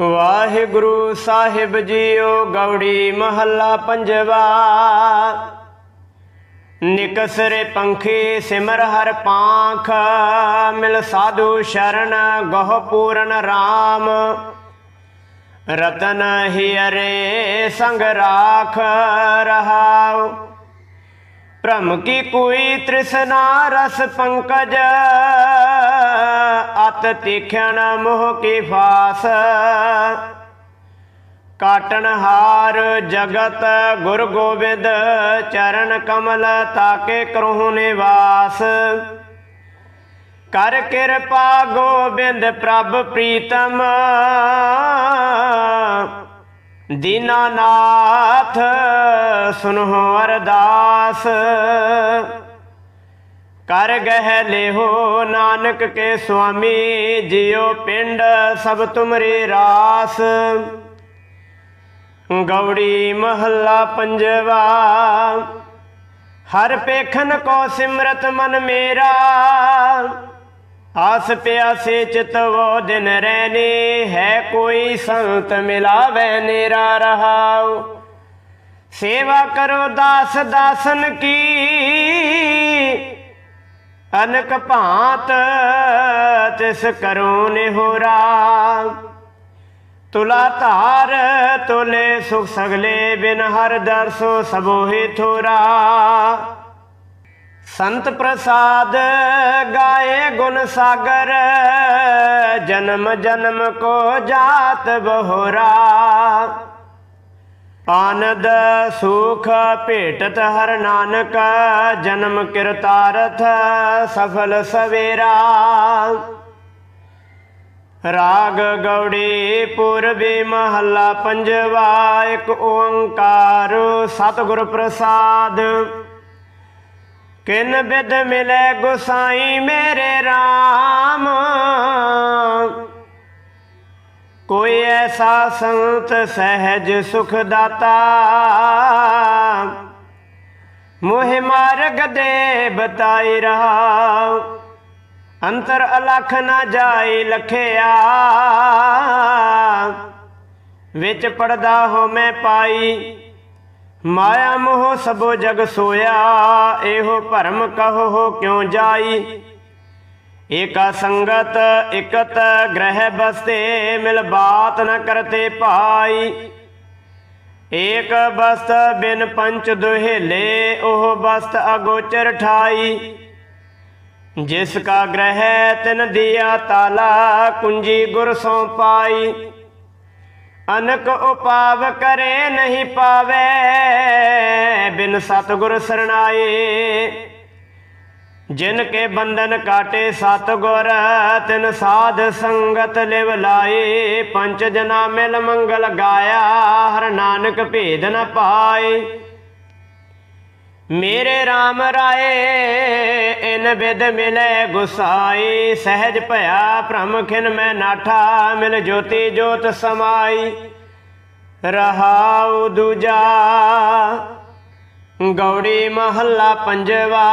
ਵਾਹਿਗੁਰੂ ਸਾਹਿਬ JIO Gauri ਮਹੱਲਾ ਪੰਜਵਾ। ਨਿਕਸਰੇ ਪੰਖੀ ਸਿਮਰ ਹਰ ਪਾਂਖ, ਮਿਲ ਸਾਧੂ ਸ਼ਰਨ ਗਹ ਪੂਰਨ RAM ਰਤਨ ਹੀ ਅਰੇ ਸੰਗ ਰਾਖ ਰਹਾਉ। ਭ੍ਰਮ ਕੀ ਕੋਈ ਤ੍ਰਿਸ਼ਨਾ ਰਸ ਪੰਕਜ? ਅਤ ਤੀਖਣ ਮੋਹ ਕੀ ਫਾਸ? ਕਾਟਣ ਹਾਰ ਜਗਤ ਗੁਰ ਗੋਬਿੰਦ, ਚਰਨ ਕਮਲ ਤਾਕੇ ਕਰਹੁ ਨਿਵਾਸ। ਕਰ ਕਿਰਪਾ ਗੋਬਿੰਦ ਪ੍ਰਭ ਪ੍ਰੀਤਮ। ਦੀਨਾਨਾਥ ਸੁਨਹੁ ਅਰਦਾਸ। ਕਰ ਗਹਿ ਲੇਹੋ ਨਾਨਕ ਕੇ ਸੁਆਮੀ, ਜਿਉ ਪਿੰਡ ਸਭ ਤੁਮਰੇ ਰਾਸ। ਗੌੜੀ ਮਹੱਲਾ ਪੰਜਵਾ, ਹਰ ਪੇਖਨ ਕੋ ਸਿਮਰਤ ਮਨ ਮੇਰਾ। ਆਸ ਪਿਆਸੇ ਚਿਤਵੋ ਦਿਨ ਰਹਿਨੇ ਹੈ ਕੋਈ ਸੰਤ ਮਿਲਾਵੇ ਨੇਰਾ ਰਹਾਉ। ਸੇਵਾ ਕਰੋ ਦਾਸ ਦਾਸਨ ਕੀ, ਅਨਕ ਭਾਂਤ ਤਿਸ ਕਰੋ ਨਿਹੋਰਾ ਤੁਲਾ ਧਾਰ ਤੁਲੇ ਸੁਖ ਸਗਲੇ ਬਿਨ ਹਰ ਦਰਸੋ ਸਬੋਹੇ ਥੋਰਾ ਸੰਤ ਪ੍ਰਸਾਦ ਗਾਏ ਗੁਣ ਸਾਗਰ, ਜਨਮ ਜਨਮ ਕੋ ਜਾਤ ਬਹੋਰਾ। ਆਨੰਦ ਸੁਖ ਭੇਟਤ ਹਰ ਨਾਨਕ, ਜਨਮ ਕਿਰਤਾਰਥ ਸਫਲ ਸਵੇਰਾ। ਰਾਗ ਗੌੜੀ ਪੂਰਬੀ ਮਹੱਲਾ ਪੰਜਵਾ, ਇੱਕ ਓੰਕਾਰ ਸਤਿਗੁਰ ਪ੍ਰਸਾਦ। ਕਿਨ ਬਿਦ ਮਿਲੇ ਗੁਸਾਈ ਮੇਰੇ RAM ਕੋਈ ਐਸਾ ਸੰਤ ਸਹਿਜ ਸੁਖ ਦਾਤਾ ਮੋਹਿ ਮਾਰਗ ਦੇ ਬਤਾਈ ਰਹਾ। ਅੰਤਰ ਅਲਖ ਨਾ ਜਾਈ ਲਖਿਆ। ਵਿੱਚ ਪੜਦਾ ਹੋ ਮੈਂ ਪਾਈ। ਮਾਇਆ ਮੋਹ ਸਭੋ ਜਗ ਸੋਇਆ, ਇਹੋ ਭਰਮ ਕਹੋ ਕਿਉ ਜਾਈ? ਏਕਾ ਸੰਗਤ, ਇਕਤ ਗ੍ਰਹਿ ਬਸਤੇ, ਮਿਲ ਬਾਤ ਨ ਕਰਤੇ ਭਾਈ। ਏਕ ਬਸਤ ਬਿਨ ਪੰਚ ਦੁਹੇਲੇ, ਉਹ ਬਸਤ ਅਗੋਚਰ ਠਾਈ। ਜਿਸ ਕਾ ਗ੍ਰਹਿ ਤਿਨ ਦਿਆ ਤਾਲਾ, ਕੁੰਜੀ ਗੁਰ ਸੋ ਪਾਈ। ਅਨਕ ਉਪਾਵ ਕਰੇ ਨਹੀਂ ਪਾਵੇ, ਬਿਨ ਸਤਗੁਰ ਸਰਣਾਏ। ਜਿਨ ਕੇ ਬੰਧਨ ਕਾਟੇ ਸਤਗੁਰ, ਤਿਨ ਸਾਧ ਸੰਗਤ ਲਿਵ ਲਾਏ। ਪੰਚ ਜਨਾ ਮਿਲ ਮੰਗਲ ਗਾਇਆ, ਹਰ ਨਾਨਕ ਭੇਦ ਨ ਪਾਏ। ਮੇਰੇ RAM ਰਾਏ, ਇਨ ਬਿਦ ਮਿਲੇ ਗੁਸਾਈ। ਸਹਿਜ ਭਇਆ ਭ੍ਰਮ ਖਿਨ ਮੈਂ ਨਾਠਾ, ਮਿਲ ਜੋਤੀ ਜੋਤ ਸਮਾਈ। ਰਹਾਉ ਦੂਜਾ, ਗੌੜੀ ਮਹੱਲਾ ਪੰਜਵਾ।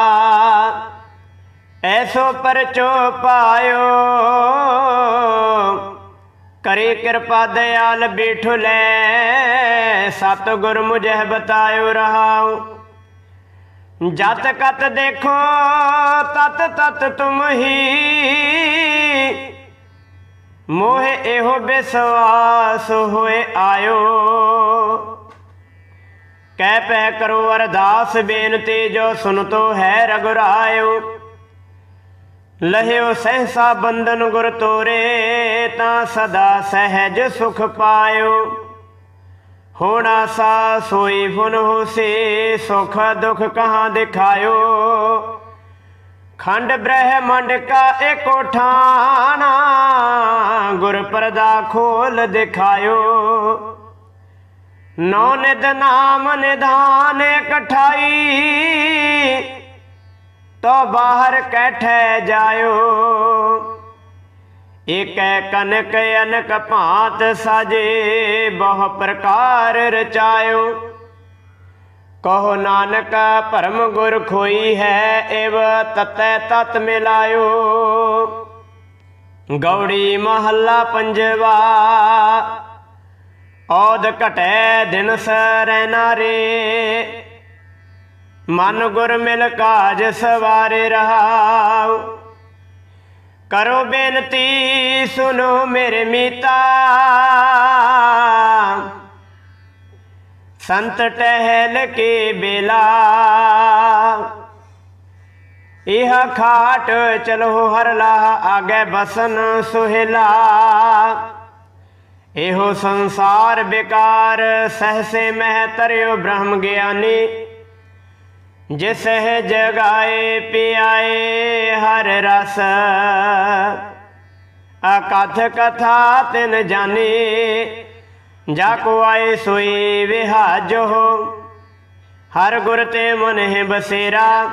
ਐਸੋ ਪਰਚੋ ਪਾਇਓ, ਕਰੇ ਕਿਰਪਾ ਦਿਆਲ ਬੈਠੋ ਲੈ। ਸਤ ਗੁਰ ਮੁਝੇ ਬਤਾਇਓ ਰਹਾਉ। ਜਤ ਕਤ ਦੇਖੋ, ਤਤ ਤਤ ਤੁਮ ਹੀ। ਮੋਹਿ ਇਹੋ ਬਿਸਵਾਸ ਹੋਏ ਆਇਓ। ਕਹਿ ਪੈ ਕਰੋ ਅਰਦਾਸ ਬੇਨਤੀ ਜੋ ਸੁਨਤੋ ਹੈ ਰਗੁਰਾਇਓ। ਲਹਿਓ ਸਹਸਾ ਬੰਧਨ ਗੁਰ ਤੋਰੇ, ਤਾਂ ਸਦਾ ਸਹਿਜ ਸੁਖ ਪਾਇਓ। ਹੋਣਾ ਸਾ ਸੋਈ ਫੁਨ ਹੋਸੇ, ਸੁਖ ਦੁਖ ਕਹਾਂ ਦਿਖਾਇਓ? ਖੰਡ ਬ੍ਰਹਮੰਡ ਕਾ ਏਕੋ ਠਾਣਾ ਗੁਰ ਪਰਦਾ ਖੋਲ ਦਿਖਾਇਓ। ਨੌ ਨਿਦ ਨਾਮ ਨਿਧਾਨ ਇਕਠਾਈ, ਤੋ ਬਾਹਰ ਕੈਠੇ ਜਾਇਓ। ਏਕੈ ਕਨਕ ਅਨਕ ਭਾਂਤ ਸਾਜੇ, ਬਹੁ ਪ੍ਰਕਾਰ ਰਚਾਇਓ। ਕਹੋ ਨਾਨਕ, ਭਰਮ ਗੁਰ ਖੋਈ ਹੈ, ਏਵ ਤਤੈ ਤਤ ਮਿਲਾਇਓ। ਗੌੜੀ ਮਹੱਲਾ ਪੰਜਵਾ ਔਦ ਘਟੈ ਦਿਨ ਸਰੈਨਾ ਰੇ। ਮਨ ਗੁਰ ਮਿਲ ਕਾਜ ਸਵਾਰੇ ਰਹਾਉ। ਕਰੋ ਬੇਨਤੀ ਸੁਨੋ ਮੇਰੇ ਮੀਤਾ ਸੰਤ ਟਹਿਲ ਕੇ ਬੇਲਾ ਇਹ ਖਾਟ ਚਲੋ ਹਰ ਲਾਹ ਆਗੇ ਬਸਨ ਸੁਹਿਲਾ ਇਹੋ ਸੰਸਾਰ ਬਿਕਾਰ ਸਹਸੇ ਮਹਿ ਤਰਿਓ ਬ੍ਰਹਮ ਗਿਆਨੀ ਜਿਸ ਹੈ ਜਗਾਏ, ਪਿਆਏ ਹਰ ਰਸ। ਅਕਥ ਕਥਾ ਤਿਨ ਜਾਣੇ ਜਾ ਕੋ ਆਏ ਸੋਈ ਵਿਹਾਜੋ ਹਰ ਗੁਰ ਤੇ ਮਨ ਹੈ ਬਸੇਰਾ,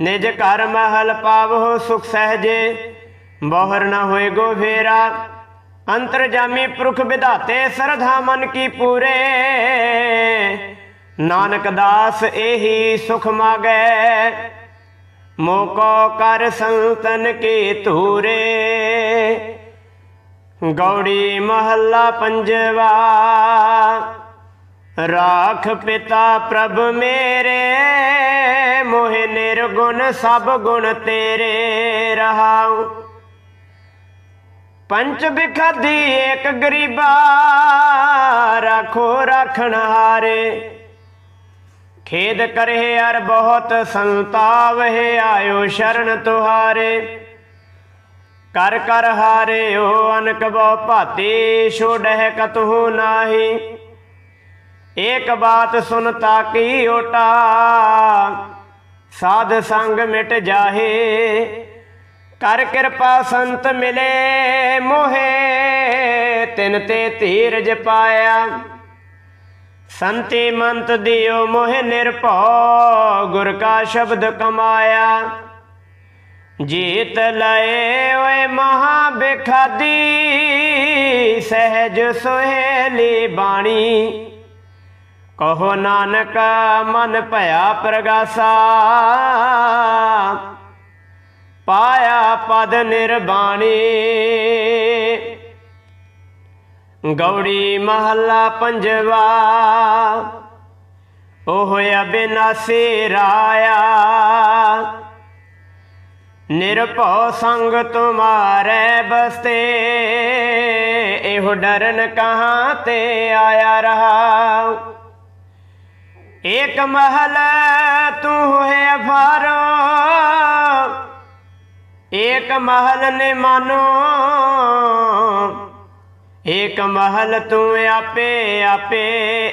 ਨਿਜ ਘਰ ਮਹਲ ਪਾਵੋ ਸੁਖ ਸਹਜੇ। ਬੋਹਰ ਨਾ ਹੋਏ ਗੋ ਫੇਰਾ ਅੰਤਰਜਾਮੀ ਪੁਰਖ ਵਿਧਾਤੇ, ਸਰਧਾ ਮਨ ਕੀ ਪੂਰੇ। ਨਾਨਕ ਦਾਸ ਇਹੀ ਸੁਖ ਮਾਗੈ। ਮੋਕੋ ਕਰ ਸੰਤਨ ਕੀ ਧੂਰੇ। ਗੌੜੀ ਮਹੱਲਾ ਪੰਜਵਾ। ਰਾਖ ਪਿਤਾ ਪ੍ਰਭ ਮੇਰੇ, ਮੋਹਿ ਨਿਰਗੁਣ ਸਭ ਗੁਣ ਤੇਰੇ ਰਹਾਉ। ਪੰਚ ਬਿਖਦੀ ਏਕ ਗਰੀਬਾ, ਰਾਖੋ ਰਾਖਣ ਹਾਰੇ। ਖੇਦ ਕਰੇ ਅਰ ਬਹੁਤ ਸੰਤਾਪ ਹੈ, ਆਇਓ ਸ਼ਰਨ ਤੁਹਾਰੇ। ਕਰ ਕਰ ਹਾਰਿਓ, ਅਨਕ ਬੋ ਭਾਤੀ ਛੋੜਹਿ ਕਤਹੂ ਨਾਹੀ। ਏਕ ਬਾਤ ਸੁਨਤਾ ਕੀ ਓਟਾ, ਸਾਧ ਸੰਗ ਮਿਟ ਜਾਹੇ। ਕਰ ਕਿਰਪਾ ਸੰਤ ਮਿਲੇ ਮੋਹੇ, ਤਿਨ ਤੇ ਧੀਰਜ ਪਾਇਆ। ਸੰਤੀ ਮੰਤ ਦਿਓ ਮੋਹਿ ਨਿਰਭਉ, ਗੁਰ ਕਾ ਸ਼ਬਦ ਕਮਾਇਆ। ਜੀਤ ਲਏ ਓਏ ਮਹਾ ਬੇਖਾਦੀ ਸਹਿਜ ਸੁਹੇਲੀ ਬਾਣੀ। ਕਹੋ ਨਾਨਕ, ਮਨ ਭਇਆ ਪ੍ਰਗਾਸਾ। ਪਾਇਆ ਪਦ ਨਿਰਬਾਣੀ। ਗੌੜੀ ਮਹੱਲਾ ਪੰਜਵਾ। ਉਹ ਅਬਿਨਾਸੀ ਰਾਇਆ ਨਿਰਭਉ ਸੰਗ ਤੁਮਾਰੇ ਬਸਤੇ। ਇਹੋ ਡਰਨ ਕਹਾਂ ਤੇ ਆਇਆ ਰਹਾ। ਏਕ ਮਹਲ ਤੂੰ ਹੈ ਅਫਾਰੋ। ਏਕ ਮਹਲ ਨੇ ਮਾਨੋ ਏਕ ਮਹਲ ਤੂੰ ਆਪੇ ਆਪੇ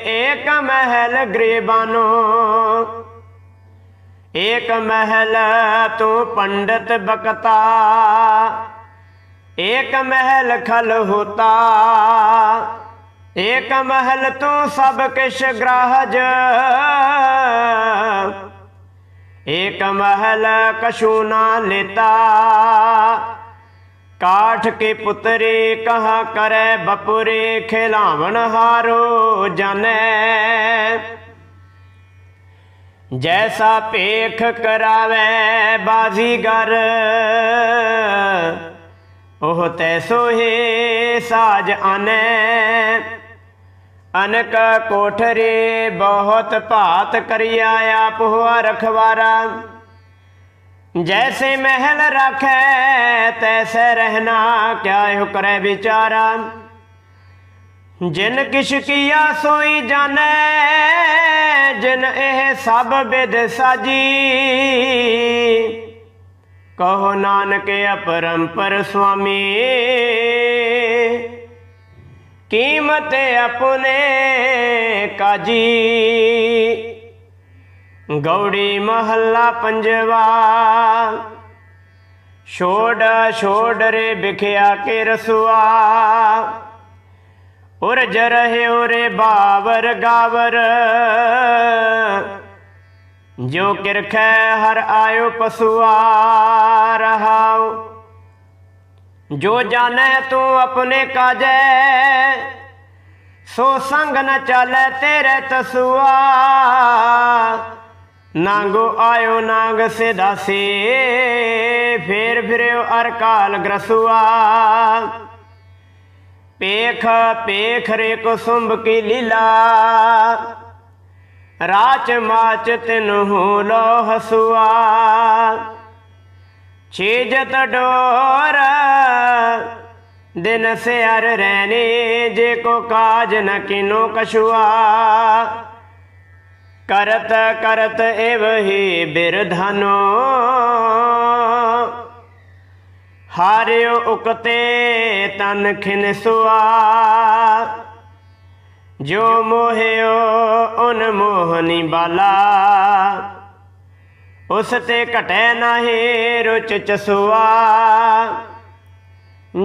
ਏਕ ਮਹਲ ਗਰੀਬਾਨੋ। ਏਕ ਮਹਲ ਤੂੰ ਪੰਡਤ ਬਕਤਾ ਏਕ ਮਹਲ ਖਲ ਹੋਤਾ। ਏਕ ਮਹਲ ਤੂੰ ਸਭ ਕਿਛ ਗ੍ਰਾਹਜ। ਏਕ ਮਹਲ ਕਛੂ ਨਾ ਲੇਤਾ। ਕਾਠ ਕੇ ਪੁੱਤਰੇ ਕਹਾ ਕਰੈ ਬਪੁਰੇ ਖਿਲਾਵਣ ਹਾਰੋ ਜਾਣੈ ਜੈਸਾ ਭੇਖ ਕਰਾਵੇ ਬਾਜ਼ੀਗਰ ਉਹ ਤੈਸੋ ਹੀ ਸਾਜ ਆਨੇ। ਅਨਕ ਕੋਠਰੇ ਬਹੁਤ ਭਾਤ ਕਰਿਆ ਆਪ ਹੋਆ ਰਖਵਾਰਾ ਜੈਸੇ ਮਹਿਲ ਰਖੈ ਤੈਸੇ ਰਹਿਣਾ ਕਿਆ ਇਹ ਕਰੈ ਵਿਚਾਰਾ ਜਿਨ ਕਿਛ ਕੀਆ ਸੋਈ ਜਾਣੈ ਜਿਨ ਇਹ ਸਭ ਬਿਦ ਸਾਜੀ ਕਹੋ ਨਾਨਕ ਅਪਰੰਪਰ ਸੁਆਮੀ ਕੀਮਤ ਆਪਣੇ ਕਾਜੀ ਗੌੜੀ ਮਹੱਲਾ ਪੰਜਵਾ। ਛੋੜ ਛੋੜ ਰੇ ਵਿਖਿਆ ਕੇ ਰਸੁਆ। ਉਰਜ ਰਹੇ ਉਰੇ ਬਾਵਰ ਗਾਵਰ। ਜੋ ਕਿਰਖੈ ਹਰ ਆਇਓ ਪਸੁਆ ਰਹਾਉ। ਜੋ ਜਾਣੈ ਤੂੰ ਆਪਣੇ ਕਾਜੈ, ਸੋ ਸੰਗ ਨ ਚਾਲੈ ਤੇਰੇ ਤਸੁਆ। ਨਾਂਗੋ ਆਇਓ ਨਾਂਗ ਸੇ ਦਾਸੇ ਫੇਰ ਫਿਰਿਓ ਅਰ ਕਾਲ ਗ੍ਰਸੁਆ। ਪੇਖ ਪੇਖ ਰੇ ਕੁਸੁੰਭ ਕੀ ਲੀਲਾ, ਰਾਚ ਮਾਚ ਤਿਨਹੂ ਲੋ ਹਸੁਆ। ਛੇਜਤ ਡੋਰ, ਦਿਨ ਸੇ ਅਰ ਰਹਿਨੇ ਜੇ ਕੋ ਕਾਜ ਨ ਕਿਨੋ ਕਛੁਆ। ਕਰਤ ਕਰਤ ਏਵ ਹੀ ਬਿਰਧਨੋ। ਹਾਰਿਓ ਉਕਤੇ ਤਨ ਖਿਨ ਸੁਆ। ਜੋ ਮੋਹਿਓ ਉਨ ਮੋਹਨੀ ਬਾਲਾ। ਉਸ ਤੇ ਘਟੈ ਨਾਹੀ ਰੁਚ ਚਸੁਆ।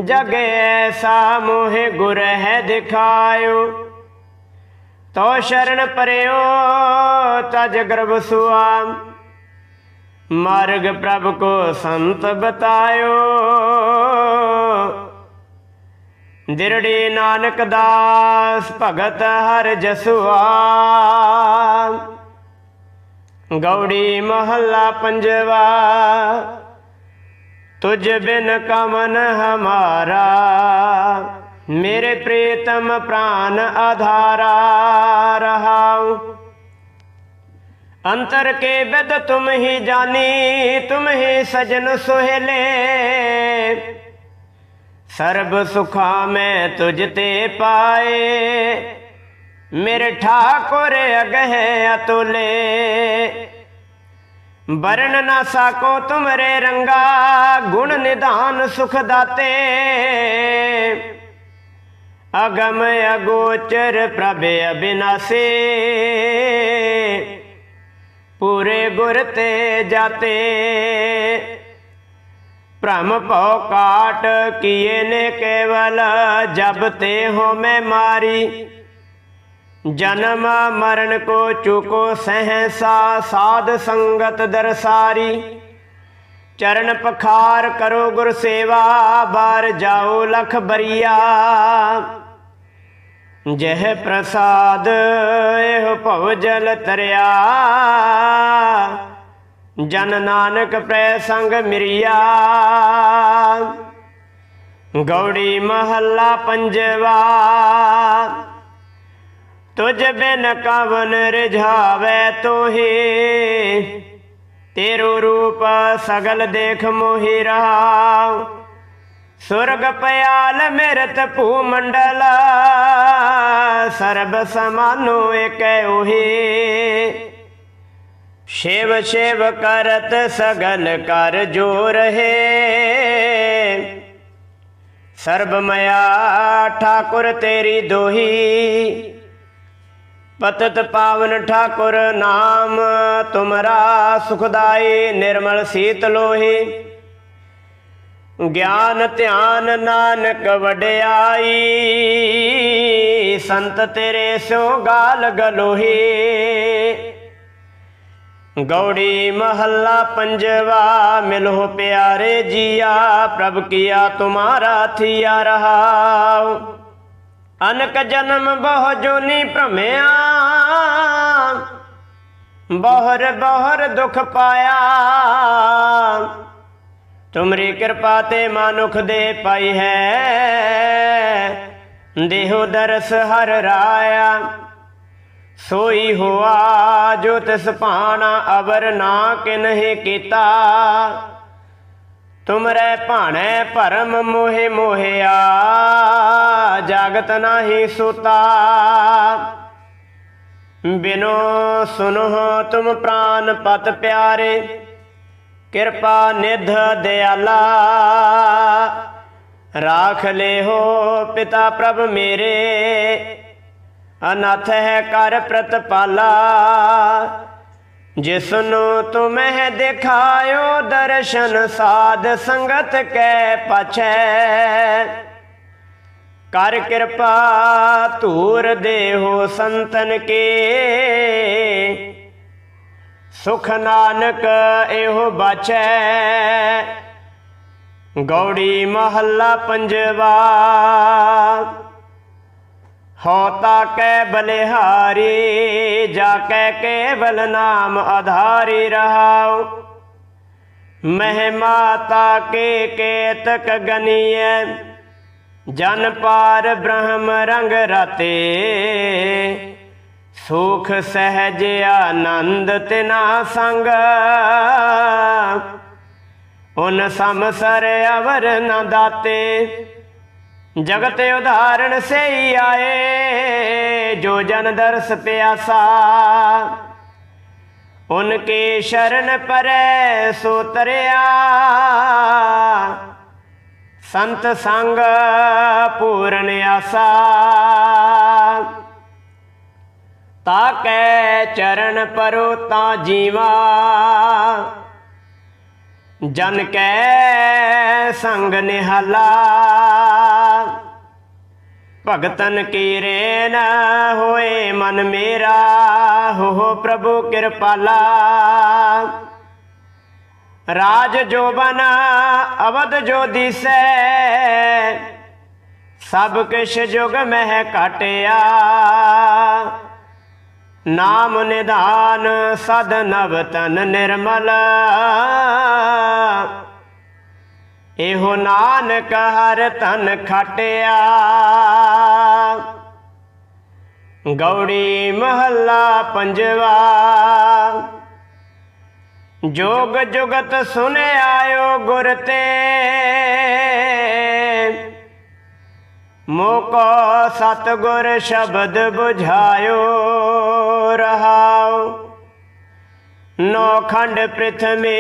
ਜਗ ਐਸਾ ਮੋਹਿ ਗੁਰ ਹੈ ਦਿਖਾਇਓ। ਤੋ ਸ਼ਰਨ ਪਰਿਓ ਤਜ ਗਰਭ ਸੁਆ। ਮਾਰਗ ਪ੍ਰਭ ਕੋ ਸੰਤ ਬਤਾਇਓ। ਦਿਰੜੀ ਨਾਨਕ ਦਾਸ ਭਗਤ ਹਰ ਜਸੁਆ। ਗੌੜੀ ਮਹੱਲਾ ਪੰਜਵਾ। ਤੁਝ ਬਿਨ ਕਮਨ ਹਮਾਰਾ। ਮੇਰੇ ਪ੍ਰੀਤਮ ਪ੍ਰਾਨ ਆਧਾਰਾ ਰਹਾਉ। ਅੰਤਰ ਕੇ ਬਦ ਤੁਮ ਹੀ ਜਾਨੀ, ਤੁਮ ਹੀ ਸਜਨ ਸੁਹੇਲੇ। ਸਰਬ ਸੁਖਾ ਮੈਂ ਤੁਝ ਤੇ ਪਾਏ। ਮੇਰੇ ਠਾਕੁਰ ਅਗਹਿ ਅਤੁਲੇ। ਵਰਣ ਨਾ ਸਾਕੋ ਤੁਮਰੇ ਰੰਗਾ, ਗੁਣ ਨਿਧਾਨ ਸੁਖ ਦਾਤੇ। ਅਗਮ ਅਗੋਚਰ ਪ੍ਰਭ ਅਬਿਨਾਸੀ। ਪੂਰੇ ਗੁਰ ਤੇ ਜਾਤੇ। ਭ੍ਰਮ ਭਉ ਕਾਟ ਕੀਏ ਨੇ ਕੇਵਲ, ਜਬ ਤੇ ਹੋ ਮੈਂ ਮਾਰੀ। ਜਨਮ ਮਰਨ ਕੋ ਚੁਕੋ ਸਹਸਾ, ਸਾਧ ਸੰਗਤ ਦਰਸਾਰੀ। ਚਰਨ ਪਖਾਰ ਕਰੋ ਗੁਰ ਸੇਵਾ, ਬਾਰ ਜਾਓ ਲਖ ਬਰੀਆ। ਜਹ ਪ੍ਰਸਾਦ, ਇਹ ਭਵ ਜਲ ਤਰਿਆ। ਜਨ ਨਾਨਕ ਪ੍ਰੈ ਸੰਗ ਮਿਰਿਆ। ਗੌੜੀ ਮਹੱਲਾ ਪੰਜਵਾ। ਤੁਝ ਬਿਨ ਕਵਨ ਰਿਝਾਵੇ ਤੋਹੀ। ਤੇਰੂ ਰੂਪ ਸਗਲ ਦੇਖ ਮੋਹਿ ਰਹਾ। ਸੁਰਗ ਪਿਆਲ ਮਿਰਤ ਭੂ ਮੰਡਲ ਸਰਬ ਸਮਾਨੋ ਏਕੈ ਉਹੀ। ਸ਼ਿਵ ਸ਼ਿਵ ਕਰਤ ਸਗਲ ਕਰ ਜੋ ਰਹੇ। ਸਰਬ ਮਇਆ ਠਾਕੁਰ ਤੇਰੀ ਦੋਹੀ। ਪਤਤ ਪਾਵਨ ਠਾਕੁਰ ਨਾਮ, ਤੁਮਰਾ ਸੁਖਦਾਈ ਨਿਰਮਲ ਸੀਤ ਲੋਹੀ। ਗਿਆਨ ਧਿਆਨ ਨਾਨਕ ਵਡਿਆਈ, ਸੰਤ ਤੇਰੇ ਸੋ ਗਾਲ ਗਲੋਹੀ। ਗੌੜੀ ਮਹੱਲਾ ਪੰਜਵਾ ਮਿਲੋ ਪਿਆਰੇ ਜੀਆ, ਪ੍ਰਭ ਕੀਆ ਤੁਮਾਰਾ ਥੀਆ ਰਹਾਉ। ਅਨਕ ਜਨਮ ਬਹੁ ਜੋਨੀ ਭ੍ਰਮਿਆ, ਬਹੁਰ ਬਹੁਰ ਦੁਖ ਪਾਇਆ। ਤੁਮਰੀ ਕਿਰਪਾ ਤੇ ਮਾਨੁਖ ਦੇ ਪਾਈ ਹੈ। ਦੇਹੋ ਦਰਸ ਹਰ ਰਾਇਆ, ਸੋਈ ਹੋਆ ਜੋ ਤਿਸ ਭਾਣਾ ਅਵਰ ਨਾ ਕਿਨਹਿ ਕੀਤਾ। ਤੁਮਰੇ ਭਾਣੇ ਭਰਮ ਮੋਹਿ ਮੋਹਿਆ, ਜਗਤ ਨਾਹੀ ਸੁਤਾ। ਬਿਨੋ ਸੁਨੋ ਤੁਮ ਪ੍ਰਾਨ ਪਤ ਪਿਆਰੇ ਕਿਰਪਾ ਨਿਧ ਦਿਆਲਾ। ਰਾਖ ਲੈ ਹੋ ਪਿਤਾ ਪ੍ਰਭ ਮੇਰੇ। ਅਨਾਥ ਹੈ ਕਰ ਪ੍ਰਤਪਾਲਾ। ਜਿਸ ਨੂੰ ਤੁਮਹਿ ਦਿਖਾਇਓ ਦਰਸ਼ਨ ਸਾਧ ਸੰਗਤ ਕੈ ਪਛੈ। ਕਰ ਕਿਰਪਾ ਧੂਰ ਦੇਹੋ ਸੰਤਨ ਕੇ। ਸੁਖ ਨਾਨਕ ਇਹੋ ਬਾਚੈ। ਗੌੜੀ ਮਹੱਲਾ ਪੰਜਵਾ। ਹੋਤਾ ਕੈ ਬਲਿਹਾਰੀ ਜਾ ਕੈ ਕੇਵਲ ਨਾਮ ਆਧਾਰੀ ਰਹਾਉ। ਮਹਿ ਮਾਤਾ ਕੇ ਕੇਤਕ ਗਨੀਐ। ਜਨ ਪਾਰ ਬ੍ਰਹਮ ਰੰਗ ਰਤੇ। ਸੁਖ ਸਹਿਜ ਆਨੰਦ ਤਿਨਾ ਸੰਗ। ਉਨ ਸਮਸਰ ਅਵਰ ਨ ਦਾਤੇ। ਜਗਤ ਉਦਾਹਰਣ ਸਈ ਆਏ, ਜੋ ਜਨ ਦਰਸ ਪਿਆਸਾ। ਉਨਕੇ ਸ਼ਰਨ ਪਰੈ ਸੋ ਤਰਿਆ। ਸੰਤ ਸੰਗ ਪੂਰਨ ਆਸਾ। ਤਾਕੈ ਚਰਨ ਪਰੋ ਤਾਂ ਜੀਵਾ। ਜਨ ਕੈ ਸੰਗ ਨਿਹਾਲਾ। ਭਗਤਨ ਕੀ ਰੇਨ ਹੋਏ ਮਨ ਮੇਰਾ। ਹੋ ਪ੍ਰਭੂ ਕਿਰਪਾਲਾ। ਰਾਜ ਜੋ ਬਨਾ, ਅਵਧ ਜੋ ਦਿਸੈ। ਸਭ ਕਿਛ ਜੁਗ ਮਹਿ ਕਾਟਿਆ ਨਾਮ ਨਿਧਾਨ ਸਦ ਨਵ ਤਨ ਨਿਰਮਲ। ਇਹੋ ਨਾਨਕ ਹਰ ਤਨ ਖਟਿਆ। ਗੌੜੀ ਮਹੱਲਾ ਪੰਜਵਾ। ਜੋਗ ਜੁਗਤ ਸੁਨ ਗੁਰ ਤੇ। ਮੋਕੋ ਸਤਗੁਰ ਸ਼ਬਦ 부ਝਾਇਓ ਰਹਾਉ ਨੋ ਖੰਡ ਪ੍ਰਥਮੇ,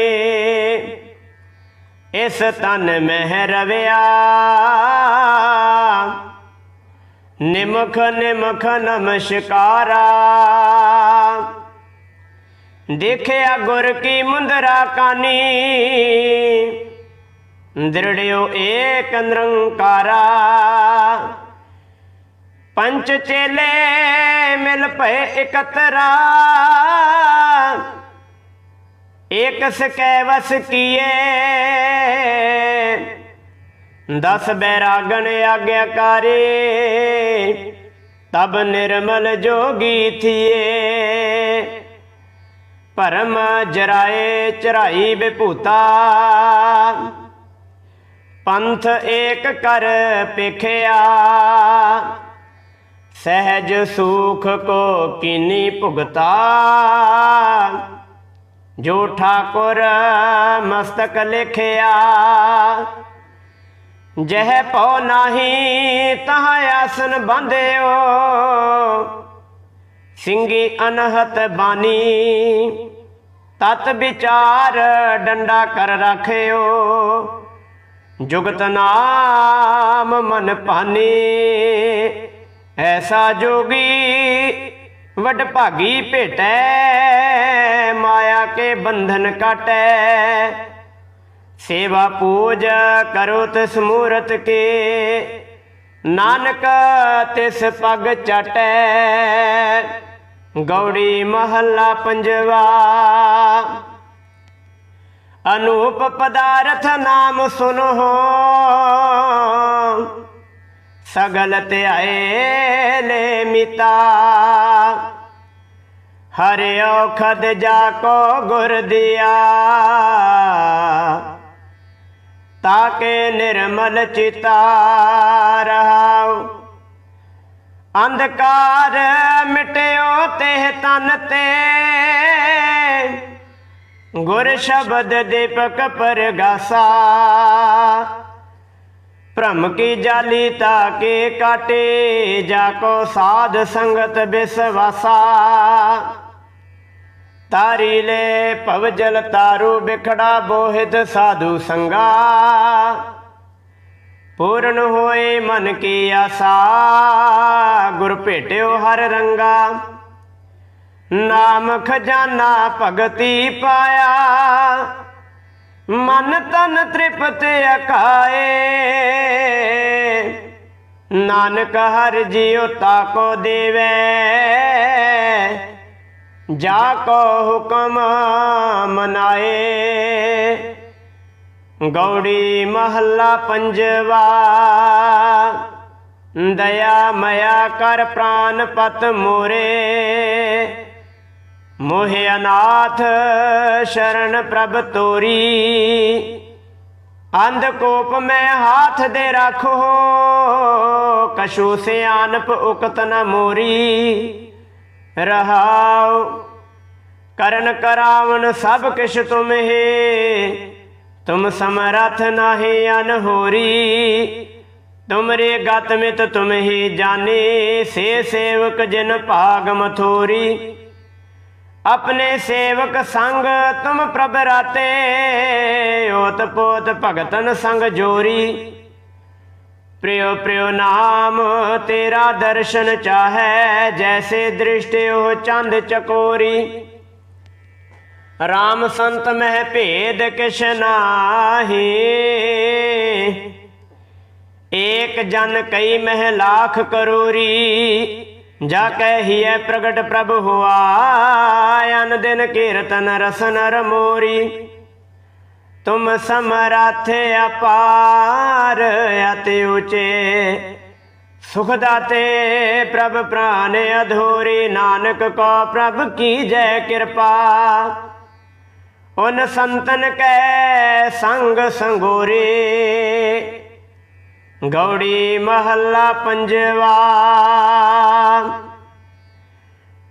ਇਸ ਤਨ ਮਹਿ ਰਵਿਆ। ਨਿਮਖ ਨਿਮਖ ਨਮਸਕਾਰਾ। ਦੇਖਿਆ ਗੁਰ ਕੀ ਮੁੰਦਰਾ ਕਾਨੀ ਦ੍ਰਿੜਿਓ ਏਕ ਨਿਰੰਕਾਰਾ। ਪੰਚ ਚੇਲੇ ਮਿਲ ਪਏ ਇਕਤਰਾ। ਏਕ ਸਕੈ ਵਸ ਕੀਏ। ਦਸ ਬੈਰਾਗਣ ਆਗਿਆਕਾਰੇ। ਤਬ ਨਿਰਮਲ ਜੋਗੀ ਥੀਏ। ਭਰਮ ਜਰਾਏ ਚਰਾਈ ਵਿਭੂਤਾ। ਪੰਥ ਏਕ ਕਰ ਪੇਖਿਆ। ਸਹਿਜ ਸੁਖ ਕੋ ਕੀਨੀ ਭੁਗਤਾ। ਜੋ ਠਾਕੁਰ ਮਸਤਕ ਲਿਖਿਆ। ਜਹ ਪਉ ਨਾਹੀ ਤਹ ਆਸਨ ਬੰਧਿਓ। ਸਿੰਘੀ ਅਨਹਤ ਬਾਣੀ, ਤਤ ਵਿਚਾਰ ਡੰਡਾ ਕਰ ਰੱਖਿਓ। ਜੁਗਤ ਨਾਮ ਮਨ ਪਾਨੀ ਐਸਾ ਜੋਗੀ ਵਡ ਭਾਗੀ ਭੇਟੈ, ਮਾਇਆ ਕੇ ਬੰਧਨ ਕਾਟੈ। ਸੇਵਾ ਪੂਜ ਕਰੋ ਤਿਸ ਮੂਰਤ ਕੇ। ਨਾਨਕ ਤਿਸ ਪਗ ਚਟੈ। ਗੌੜੀ ਮਹੱਲਾ ਪੰਜਵਾ। ਅਨੂਪ ਪਦਾਰਥ ਨਾਮ ਸੁਨੋ। ਸਗਲ ਧਿਆਏ ਲੈ ਮਿਤਾ। ਹਰਿ ਔਖਦ ਜਾ ਕੋ ਗੁਰ ਦਿਆ। ਤਾਕੇ ਨਿਰਮਲ ਚਿਤਾ ਰਹਾਉ। ਅੰਧਕਾਰ ਮਿਟਿਓ ਤੇ ਤਨ ਤੇ। ਗੁਰ ਸ਼ਬਦ ਦੀਪਕ ਪਰਗਾਸਾ। ਭ੍ਰਮ ਕੀ ਜਾਲੀ ਤਾ ਕੇ ਕਾਟੇ, ਜਾ ਕੋ ਸਾਧ ਸੰਗਤ ਬਿਸਵਾਸਾ। ਤਾਰੀ ਲੈ ਭਵ ਜਲ ਤਾਰੂ ਬਿਖੜਾ ਬੋਹਿਤ ਸਾਧੂ ਸੰਗਾ। ਪੂਰਨ ਹੋਏ ਮਨ ਕੀ ਆਸਾ, ਗੁਰ ਭੇਟਿਓ ਹਰ ਰੰਗਾ। ਨਾਮ ਖਜ਼ਾਨਾ ਭਗਤੀ ਪਾਇਆ। ਮਨ ਤਨ ਤ੍ਰਿਪਤ ਅਕਾਏ। ਨਾਨਕ ਹਰ ਜਿਉ ਤਾਕੋ ਦੇਵੇ। ਜਾ ਕੋ ਹੁਕਮ ਮਨਾਏ। ਗੌੜੀ ਮਹੱਲਾ ਪੰਜਵਾ। ਦਇਆ ਮਇਆ ਕਰ ਪ੍ਰਾਨ ਪਤ ਮੋਰੇ। ਮੋਹਿ ਅਨਾਥ ਸ਼ਰਨ ਪ੍ਰਭ ਤੋਰੀ। ਅੰਧ ਕੋਪ ਮੈਂ ਹਾਥ ਦੇ ਰੱਖੋ ਕਛੂ ਸਿਆਨਪ ਉਕਤ ਨ ਮੋਰੀ। ਰਹਾਉ, ਕਰਨ ਕਰਾਵਨ ਸਭ ਕਿਛ ਤੁਮਹੇ, ਤੁਮ ਸਮਰਥ ਨਾਹੀ ਅਨਹੋਰੀ। ਤੁਮਰੇ ਗਤ ਮਿਤ ਤੁਮਹੀ ਜਾਣੇ, ਸੇ ਸੇਵਕ ਜਿਨ ਭਾਗ ਮਥੋਰੀ। ਆਪਣੇ ਸੇਵਕ ਸੰਗ ਤੁਮ ਪ੍ਰਭ ਰਾਤੇ, ਓਤ ਪੋਤ ਭਗਤਨ ਸੰਗ ਜੋਰੀ। ਪ੍ਰਿਯ ਪ੍ਰਿਯ ਨਾਮ, ਤੇਰਾ ਦਰਸ਼ਨ ਚਾਹੈ, ਜੈਸੇ ਦ੍ਰਿਸ਼ਟਿਓ ਚੰਦ ਚਕੋਰੀ। ਰਾਮ ਸੰਤ ਮਹਿ ਭੇਦ ਕਿਛ ਨਾਹੀ। ਏਕ ਜਨ ਕਈ ਮਹਿ ਲਾਖ ਕਰੋਰੀ। ਜਾ ਕਹਿ ਪ੍ਰਗਟ ਪ੍ਰਭ ਹੁਆ, ਅਨ ਦਿਨ ਕੀਰਤਨ ਰਸਨ ਰਮੋਰੀ। ਤੁਮ ਸਮਰਥ ਅਪਾਰ ਅਤਿ ਉਚੇ, ਸੁਖ ਦਾਤੇ ਪ੍ਰਭ ਪ੍ਰਾਨ ਅਧੂਰੀ। ਨਾਨਕ ਕੋ ਪ੍ਰਭ ਕੀ ਜੈ ਕਿਰਪਾ। ਉਨ ਸੰਤਨ ਕੈ ਸੰਗ ਸੰਗੋਰੇ। ਗੌੜੀ ਮਹੱਲਾ ਪੰਜਵਾ।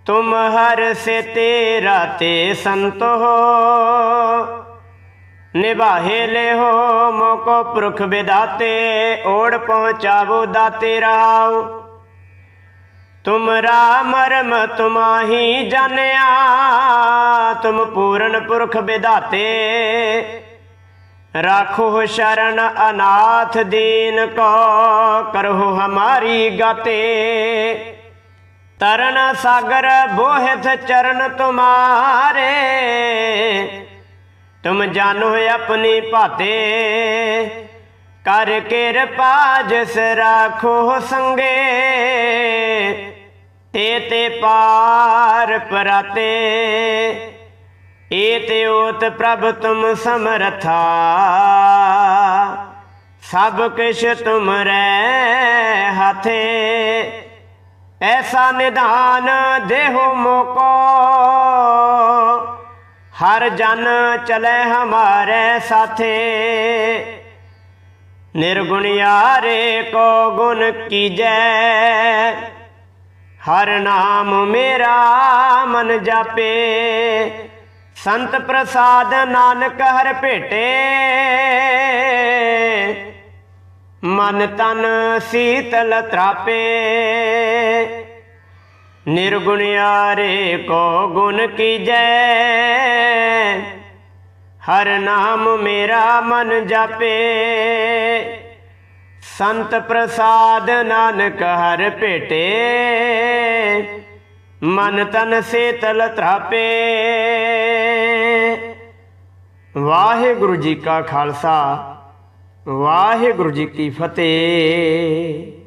ਤੁਮ ਹਰ ਸੇ ਤੇਰਾ ਤੇ ਸੰਤ ਹੋ। ਨਿਭਾਹੇ ਲੈ ਹੋ ਮੋਕੋ ਪੁਰਖ ਵਿਦਾਤੇ, ਓੜ ਪਹੁੰਚਾਵੋ ਦਾਤੇ ਰਾਉ। ਤੁਮਰਾ ਮਰਮ ਤੁਮਾਹੀ ਜਾਣਿਆ, ਤੁਮ ਪੂਰਨ ਪੁਰਖ ਵਿਦਾਤੇ। ਰਾਖੋ ਸ਼ਰਨ ਅਨਾਥ ਦੀਨ ਕੋ ਕਰੋ ਹਮਾਰੀ ਗਾਤੇ। ਤਰਨ ਸਾਗਰ ਬੋਹਿਤ ਚਰਨ ਤੁਮਾਰੇ। ਤੁਮ ਜਾਣੋ ਆਪਣੀ ਭਾਤੇ। ਕਰ ਕਿਰਪਾ ਜਿਸ ਰਾਖੋ ਸੰਗੇ। ਤੇ ਤੇ ਪਾਰ ਪਰਾਤੇ। ਏ ਤੇ ਓਤ ਪ੍ਰਭ ਤੁਮ ਸਮਰਥਾ। ਸਭ ਕਿਛ ਤੁਮਰੇ ਹੱਥੇ। ਐਸਾ ਨਿਧਾਨ ਦੇਹੋ ਮੋਕੋ। ਹਰ ਜਨ ਚਲੇ ਹਮਾਰੇ ਸਾਥੇ। ਨਿਰਗੁਣ ਯਾਰੇ ਕੋ ਗੁਣ ਕੀਜੈ। ਹਰ ਨਾਮ ਮੇਰਾ ਮਨ ਜਾਪੇ। ਸੰਤ ਪ੍ਰਸਾਦ ਨਾਨਕ ਹਰ ਭੇਟੇ। ਮਨ ਤਨ ਸੀਤਲ ਤਰਾਪੇ। ਨਿਰਗੁਣ ਯਾਰੇ ਕੋ ਗੁਣ ਕੀਜੈ। ਹਰ ਨਾਮ ਮੇਰਾ ਮਨ ਜਾਪੇ। ਸੰਤ ਪ੍ਰਸਾਦ ਨਾਨਕ ਹਰ ਭੇਟੇ। ਮਨ ਤਨ ਸ਼ੀਤਲ ਤਰਾਪੇ। ਵਾਹਿਗੁਰੂ ਜੀ ਕਾ ਖਾਲਸਾ। ਵਾਹਿਗੁਰੂ ਜੀ ਕੀ ਫਤਿਹ।